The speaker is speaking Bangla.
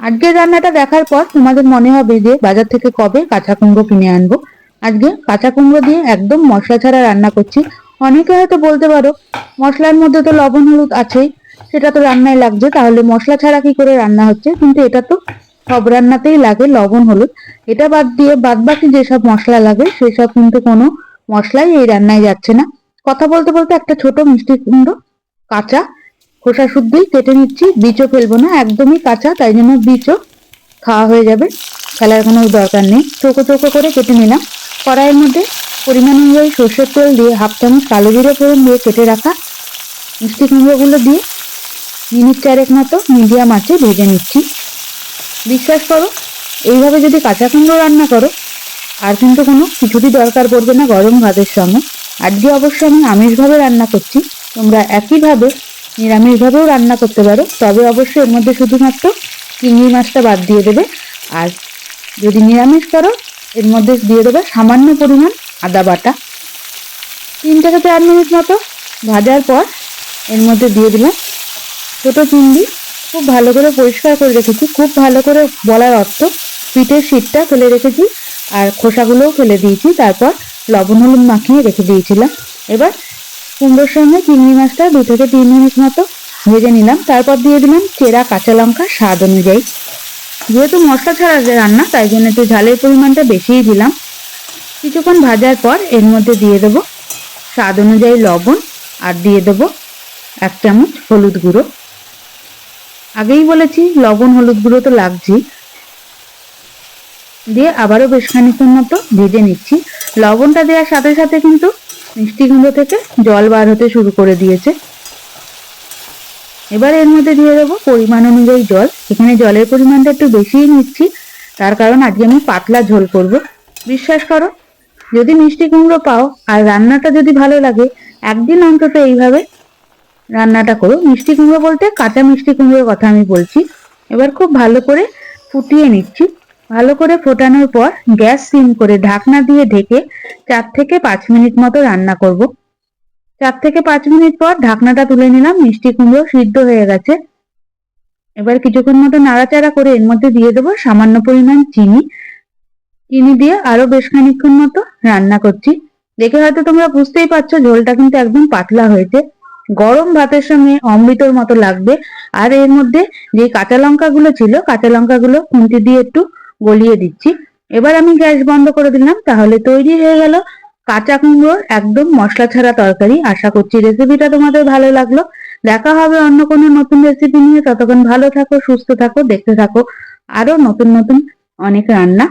আজকের রান্নাটা দেখার পর তোমাদের মনে হবে যে বাজার থেকে কবে কাঁচা কুমড়ো কিনে আনব। আজকে কাঁচা কুমড়ো দিয়ে একদম মশলা ছাড়া রান্না করছি। অনেকে হয়তো বলতে পারো, মশলার মধ্যে তো লবণ, হলুদ আছেই, সেটা তো রান্নায় লাগছে, তাহলে মশলা ছাড়া কি করে রান্না হচ্ছে? কিন্তু এটা তো সব রান্নাতেই লাগে, লবণ, হলুদ। এটা বাদ দিয়ে বাদ বাকি যেসব মশলা লাগে, সেসব কিন্তু কোনো মশলাই এই রান্নায় যাচ্ছে না। কথা বলতে বলতে একটা ছোট মিষ্টি কুমড়ো, কাঁচা খোসা শুদ্ধই কেটে নিচ্ছি বীজও ফেলব না, একদমই কাঁচা, তাই জন্য বীজও খাওয়া হয়ে যাবে। ফেলার কোনো দরকার নেই। চোখো চোখো করে কেটে নিলাম। কড়াইয়ের মধ্যে পরিমাণ অনুযায়ী সর্ষের তেল দিয়ে হাফ চামচ কালো জিরে ফোড়ন দিয়ে কেটে রাখা মিষ্টি কুমড়োগুলো দিয়ে মিনিট চারেক মতো মিডিয়াম আঁচে ভেজে নিচ্ছি। বিশ্বাস করো, এইভাবে যদি কাঁচা কুমড়ো রান্না করো, আর কিন্তু কোনো কিছুরই দরকার পড়বে না গরম ভাতের সঙ্গে। আজকে অবশ্য আমি আমিষভাবে রান্না করছি। তোমরা একইভাবে নিরামিষভাবেও রান্না করতে পারো। তবে অবশ্যই এর মধ্যে শুধুমাত্র চিংড়ি মাছটা বাদ দিয়ে দেবে। আর যদি নিরামিষ করো, এর মধ্যে দিয়ে দেবে সামান্য পরিমাণ আদা বাটা। তিন থেকে চার মিনিট মতো ভাজার পর এর মধ্যে দিয়ে দিলাম ছোটো চিংড়ি। খুব ভালো করে পরিষ্কার করে রেখেছি। খুব ভালো করে বলার অর্থ পিঠের শীতটা ফেলে রেখেছি আর খোসাগুলোও ফেলে দিয়েছি। তারপর লবণ হলুদ মাখিয়ে রেখে দিয়েছিলাম। এবার কুমড়োর সঙ্গে চিংড়ি মাছটা দু থেকে তিন মিনিট মতো ভেজে নিলাম। তারপর দিয়ে দিলাম চেরা কাঁচা লঙ্কা স্বাদ অনুযায়ী। যেহেতু মশলা ছাড়া রান্না, তাই জন্য একটু ঝালের পরিমাণটা বেশিই দিলাম। কিছুক্ষণ ভাজার পর এর মধ্যে দিয়ে দেবো স্বাদ অনুযায়ী লবণ আর দিয়ে দেবো এক চামচ হলুদ গুঁড়ো। আগেই বলেছি, লবণ হলুদ গুঁড়ো তো লাগছেই। দিয়ে আবারও বেশ খানিক্ষণ মতো ভেজে নিচ্ছি। লবণটা দেওয়ার সাথে সাথে কিন্তু মিষ্টি কুমড়ো থেকে জল বার হতে শুরু করে দিয়েছে। এবার এর মধ্যে দিয়ে দেবো পরিমাণ অনুযায়ী জল। এখানে জলের পরিমাণটা একটু বেশিই নিচ্ছি, তার কারণ আজকে আমি পাতলা ঝোল করব। বিশ্বাস করো, যদি মিষ্টি কুমড়ো পাও আর রান্নাটা যদি ভালো লাগে, একদিন অন্তত এইভাবে রান্নাটা করো। মিষ্টি কুমড়ো বলতে কাঁচা মিষ্টি কুমড়োর কথা আমি বলছি। এবার খুব ভালো করে ফুটিয়ে নিচ্ছি। ভালো করে ফোটানোর পর গ্যাস সিম করে ঢাকনা দিয়ে ঢেকে চার থেকে পাঁচ মিনিট মতো রান্না করব। চার থেকে পাঁচ মিনিট পর ঢাকনাটা তুলে নিলাম, মিষ্টি কুমড়ো সিদ্ধ হয়ে গেছে। এবার কিছুক্ষণ মতো নাড়াচাড়া করে এর মধ্যে দিয়ে দেবো সামান্য পরিমাণ চিনি। চিনি দিয়ে আরও বেশ খানিক্ষণ মতো রান্না করছি। দেখে হয়তো তোমরা বুঝতেই পারছ ঝোলটা কিন্তু একদম পাতলা হয়েছে। গরম ভাতের সঙ্গে অমৃতর মতো লাগবে। আর এর মধ্যে যে কাঁচা লঙ্কাগুলো ছিল, কাঁচা লঙ্কাগুলো খুন্তি দিয়ে একটু গলিয়ে দিচ্ছি। এবার আমি গ্যাস বন্ধ করে দিলাম, তাহলে তৈরি হয়ে গেল কাঁচা কুমড়োর একদম মশলা ছাড়া তরকারি। আশা করছি রেসিপিটা তোমাদের ভালো লাগল। দেখা হবে অন্য কোনো নতুন রেসিপি নিয়ে। ততক্ষণ ভালো থাকো, সুস্থ থাকো, দেখতে থাকো। আরও নতুন নতুন অনেক রান্না।